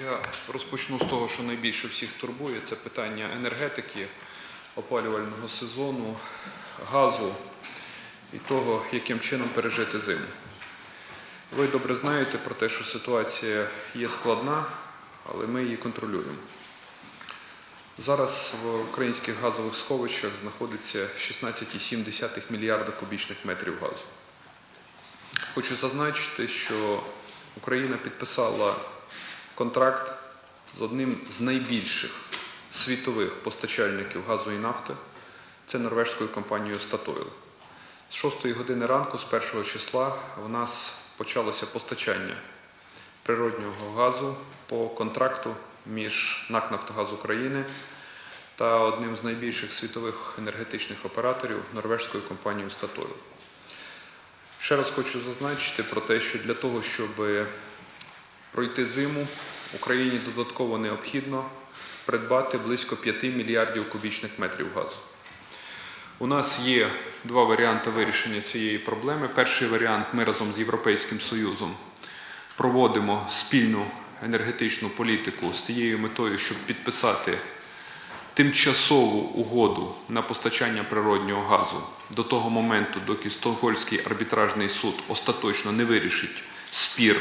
Я розпочну з того, що найбільше всіх турбує, це питання енергетики, опалювального сезону, газу і того, яким чином пережити зиму. Ви добре знаєте про те, що ситуація є складна, але ми її контролюємо. Зараз в українських газових сховищах знаходиться 16,7 мільярда кубічних метрів газу. Хочу зазначити, що Україна підписала контракт з одним з найбільших світових постачальників газу і нафти. Це норвежською компанією Statoil. З 6 години ранку, з 1 числа, в нас почалося постачання природнього газу по контракту між НАК «Нафтогаз України та одним з найбільших світових енергетичних операторів норвежською компанією Statoil. Ще раз хочу зазначити про те, що для того, щоб пройти зиму, Україні додатково необхідно придбати близько 5 мільярдів кубічних метрів газу. У нас є два варіанти вирішення цієї проблеми. Перший варіант ми разом з Європейським Союзом проводимо спільну енергетичну політику з тією метою, щоб підписати тимчасову угоду на постачання природнього газу до того моменту, доки Стокгольмський арбітражний суд остаточно не вирішить спір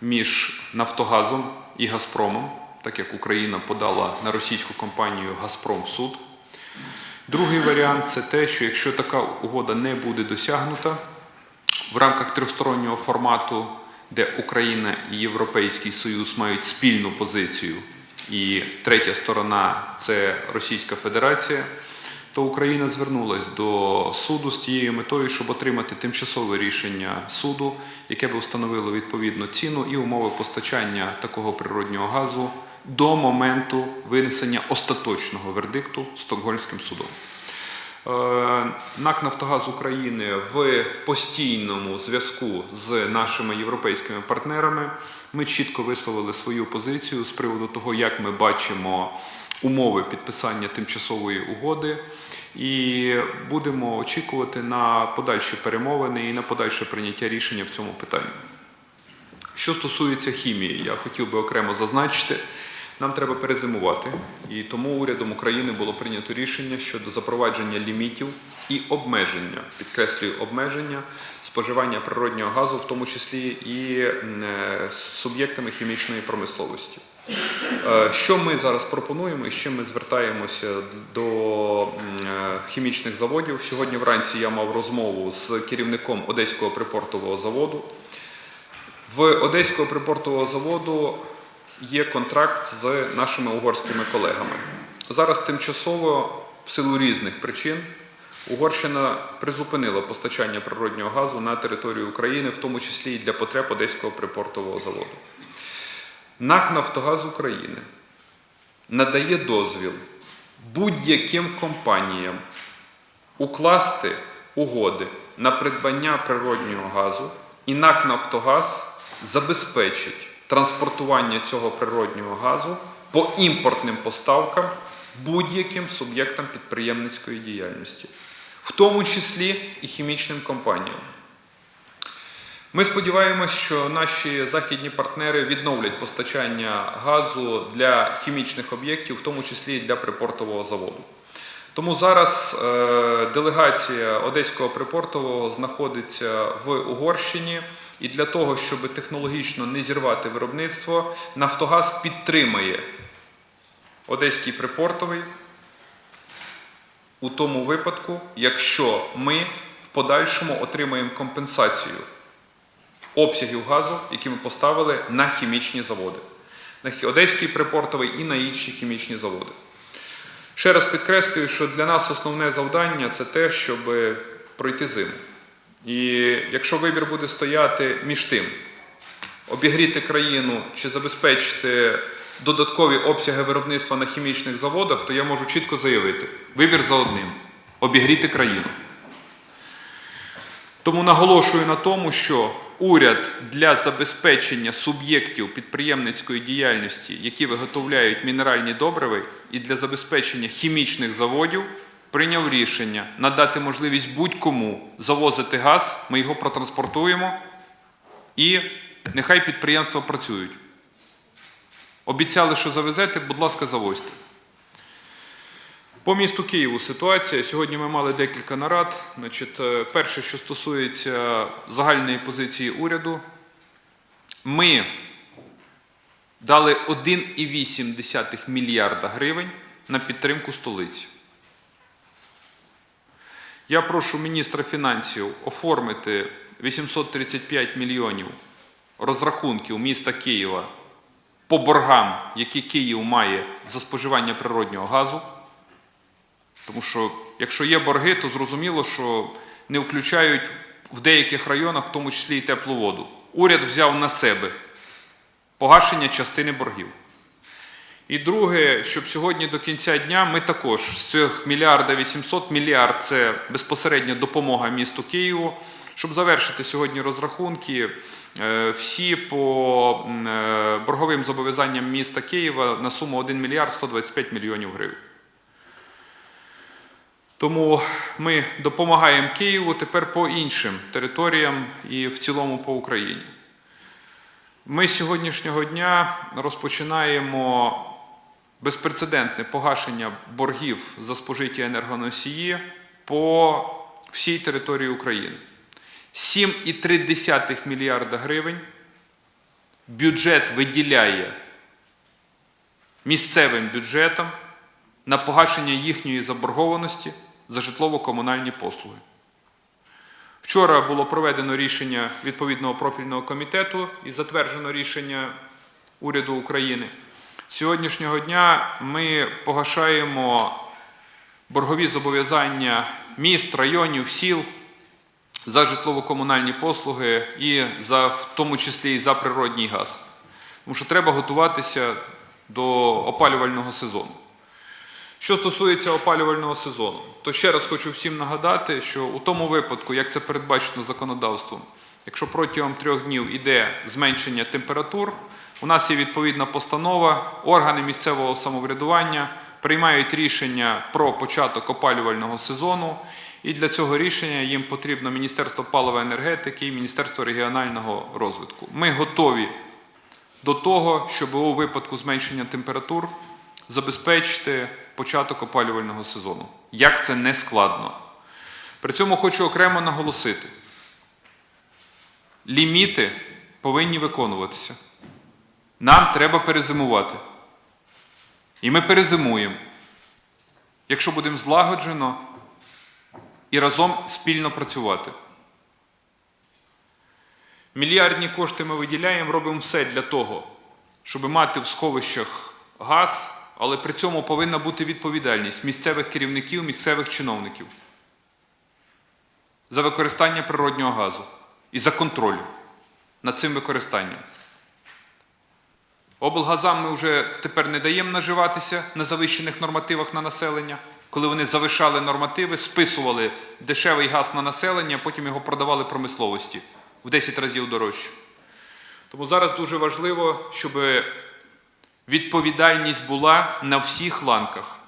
між Нафтогазом і Газпромом, так як Україна подала на російську компанію Газпром в суд. Другий варіант це те, що якщо така угода не буде досягнута в рамках трьохстороннього формату, де Україна і Європейський Союз мають спільну позицію, і третя сторона це Російська Федерація, то Україна звернулась до суду з тією метою, щоб отримати тимчасове рішення суду, яке б встановило відповідну ціну і умови постачання такого природнього газу до моменту винесення остаточного вердикту Стокгольмським судом. Е, НАК Нафтогаз України в постійному зв'язку з нашими європейськими партнерами. Ми чітко висловили свою позицію з приводу того, як ми бачимо умови підписання тимчасової угоди, і будемо очікувати на подальші перемовини і на подальше прийняття рішення в цьому питанні. Що стосується хімії, я хотів би окремо зазначити, нам треба перезимувати, і тому урядом України було прийнято рішення щодо запровадження лімітів і обмеження, підкреслюю, обмеження споживання природнього газу, в тому числі і е, суб'єктами хімічної промисловості. Е, Що ми зараз пропонуємо і з чим ми звертаємося до е, хімічних заводів? Сьогодні вранці я мав розмову з керівником Одеського припортового заводу. В Одеського припортового заводу є контракт з нашими угорськими колегами. Зараз тимчасово, в силу різних причин, Угорщина призупинила постачання природнього газу на територію України, в тому числі і для потреб Одеського припортового заводу. НАК Нафтогаз України надає дозвіл будь-яким компаніям укласти угоди на придбання природнього газу, і НАК Нафтогаз забезпечить транспортування цього природнього газу по імпортним поставкам будь-яким суб'єктам підприємницької діяльності, в тому числі і хімічним компаніям. Ми сподіваємось, що наші західні партнери відновлять постачання газу для хімічних об'єктів, в тому числі і для припортового заводу. Тому зараз е, делегація Одеського припортового знаходиться в Угорщині, і для того, щоб технологічно не зірвати виробництво, Нафтогаз підтримає Одеський припортовий у тому випадку, якщо ми в подальшому отримаємо компенсацію обсягів газу, які ми поставили на хімічні заводи, на Одеський припортовий і на інші хімічні заводи. Ще раз підкреслюю, що для нас основне завдання це те, щоб пройти зиму. І якщо вибір буде стояти між тим, обігріти країну чи забезпечити додаткові обсяги виробництва на хімічних заводах, то я можу чітко заявити: вибір за одним обігріти країну. Тому наголошую на тому, що уряд для забезпечення суб'єктів підприємницької діяльності, які виготовляють мінеральні добриви, і для забезпечення хімічних заводів прийняв рішення надати можливість будь-кому завозити газ, ми його протранспортуємо і нехай підприємства працюють. Обіцяли, що завезете, будь ласка, завозьте. По місту Києву ситуація. Сьогодні ми мали декілька нарад. Значить, е, перше, що стосується загальної позиції уряду, ми дали 1,8 мільярда гривень на підтримку столиці. Я прошу міністра фінансів оформити 835 мільйонів розрахунків міста Києва по боргам, які Київ має за споживання природнього газу. Тому що якщо є борги, то зрозуміло, що не включають в деяких районах, в тому числі і теплу воду. Уряд взяв на себе погашення частини боргів. І друге, щоб сьогодні до кінця дня ми також з цих мільярда 800 мільярд це безпосередня допомога місту Києву, щоб завершити сьогодні розрахунки е, всі по е, борговим зобов'язанням міста Києва на суму 1 мільярд 125 мільйонів гривень. Тому ми допомагаємо Києву тепер по іншим територіям і в цілому по Україні. Ми з сьогоднішнього дня розпочинаємо безпрецедентне погашення боргів за спожиті енергоносії по всій території України. 7,3 мільярда гривень бюджет виділяє місцевим бюджетам на погашення їхньої заборгованості за житлово-комунальні послуги. Вчора було проведено рішення відповідного профільного комітету і затверджено рішення уряду України. Сьогоднішнього дня ми погашаємо боргові зобов'язання міст, районів, сіл за житлово-комунальні послуги і за, в тому числі і за природній газ. Тому що треба готуватися до опалювального сезону. Що стосується опалювального сезону, то ще раз хочу всім нагадати, що у тому випадку, як це передбачено законодавством, якщо протягом трьох днів іде зменшення температур, у нас є відповідна постанова, органи місцевого самоврядування приймають рішення про початок опалювального сезону, і для цього рішення їм потрібно Міністерство палива енергетики і Міністерство регіонального розвитку. Ми готові до того, щоб у випадку зменшення температур забезпечити початок опалювального сезону. Як це не складно. При цьому хочу окремо наголосити: ліміти повинні виконуватися. Нам треба перезимувати. І ми перезимуємо, якщо будемо злагоджено і разом спільно працювати. Мільярдні кошти ми виділяємо, робимо все для того, щоб мати в сховищах газ, але при цьому повинна бути відповідальність місцевих керівників, місцевих чиновників за використання природнього газу і за контроль над цим використанням. Облгазам ми вже тепер не даємо наживатися на завищених нормативах на населення. Коли вони завишали нормативи, списували дешевий газ на населення, а потім його продавали промисловості в 10 разів дорожче. Тому зараз дуже важливо, щоб відповідальність була на всіх ланках,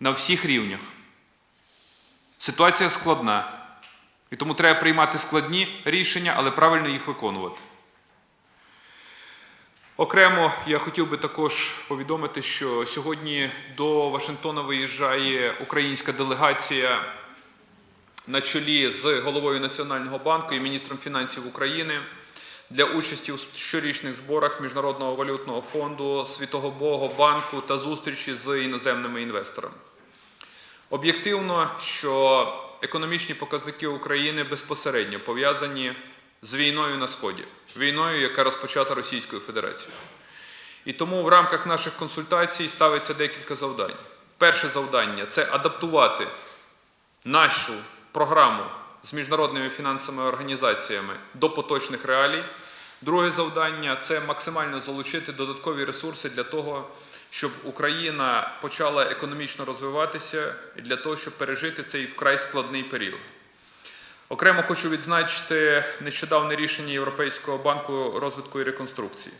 на всіх рівнях. Ситуація складна. І тому треба приймати складні рішення, але правильно їх виконувати. Окремо я хотів би також повідомити, що сьогодні до Вашингтона виїжджає українська делегація на чолі з головою Національного банку і міністром фінансів України для участі у щорічних зборах Міжнародного валютного фонду, Світового банку та зустрічі з іноземними інвесторами. Об'єктивно, що економічні показники України безпосередньо пов'язані з війною на Сході, війною, яка розпочата Російською Федерацією. І тому в рамках наших консультацій ставиться декілька завдань. Перше завдання це адаптувати нашу програму з міжнародними фінансовими організаціями до поточних реалій. Друге завдання це максимально залучити додаткові ресурси для того, щоб Україна почала економічно розвиватися і для того, щоб пережити цей вкрай складний період. Окремо хочу відзначити нещодавне рішення Європейського банку розвитку і реконструкції.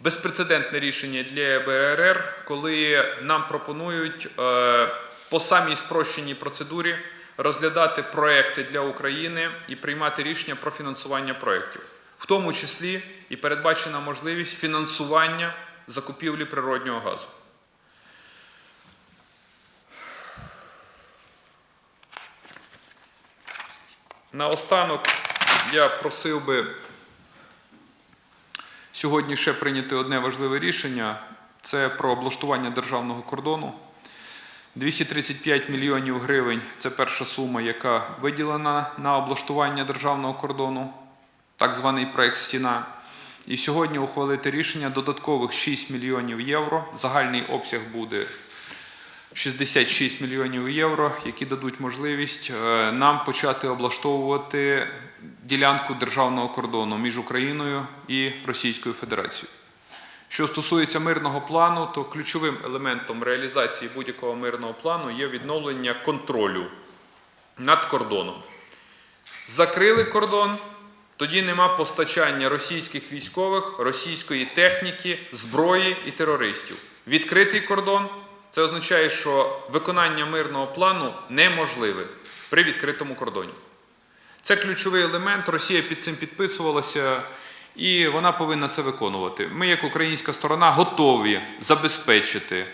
Безпрецедентне рішення для ЕБРР, коли нам пропонують е, по самій спрощеній процедурі розглядати проекти для України і приймати рішення про фінансування проєктів, в тому числі і передбачена можливість фінансування закупівлі природнього газу. Наостанок я просив би сьогодні ще прийняти одне важливе рішення це про облаштування державного кордону. 235 мільйонів гривень це перша сума, яка виділена на облаштування державного кордону, так званий проект Стіна. І сьогодні ухвалити рішення додаткових 6 мільйонів євро. Загальний обсяг буде 66 мільйонів євро, які дадуть можливість е, нам почати облаштовувати ділянку державного кордону між Україною і Російською Федерацією. Що стосується мирного плану, то ключовим елементом реалізації будь-якого мирного плану є відновлення контролю над кордоном. Закрили кордон, тоді нема постачання російських військових, російської техніки, зброї і терористів. Відкритий кордон це означає, що виконання мирного плану неможливе при відкритому кордоні. Це ключовий елемент. Росія під цим підписувалася, і вона повинна це виконувати. Ми, як українська сторона, готові забезпечити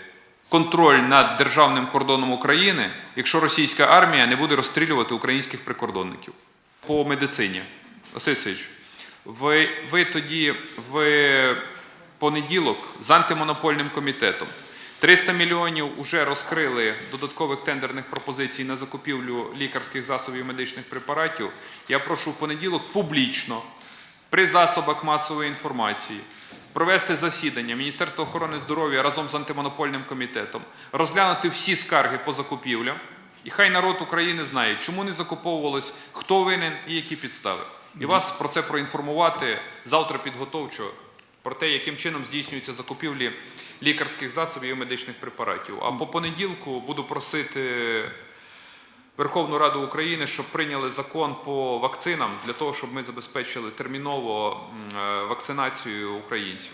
контроль над державним кордоном України, якщо російська армія не буде розстрілювати українських прикордонників. По медицині, Василь Васильович, ви, ви тоді в понеділок з антимонопольним комітетом 300 мільйонів вже розкрили додаткових тендерних пропозицій на закупівлю лікарських засобів і медичних препаратів. Я прошу в понеділок публічно при засобах масової інформації провести засідання Міністерства охорони здоров'я разом з антимонопольним комітетом, розглянути всі скарги по закупівлям. І хай народ України знає, чому не закуповувалось, хто винен і які підстави. І вас про це проінформувати завтра підготовчо про те, яким чином здійснюються закупівлі лікарських засобів і медичних препаратів. А по понеділку буду просити Верховну Раду України, щоб прийняли закон по вакцинам для того, щоб ми забезпечили терміново е, вакцинацію українців.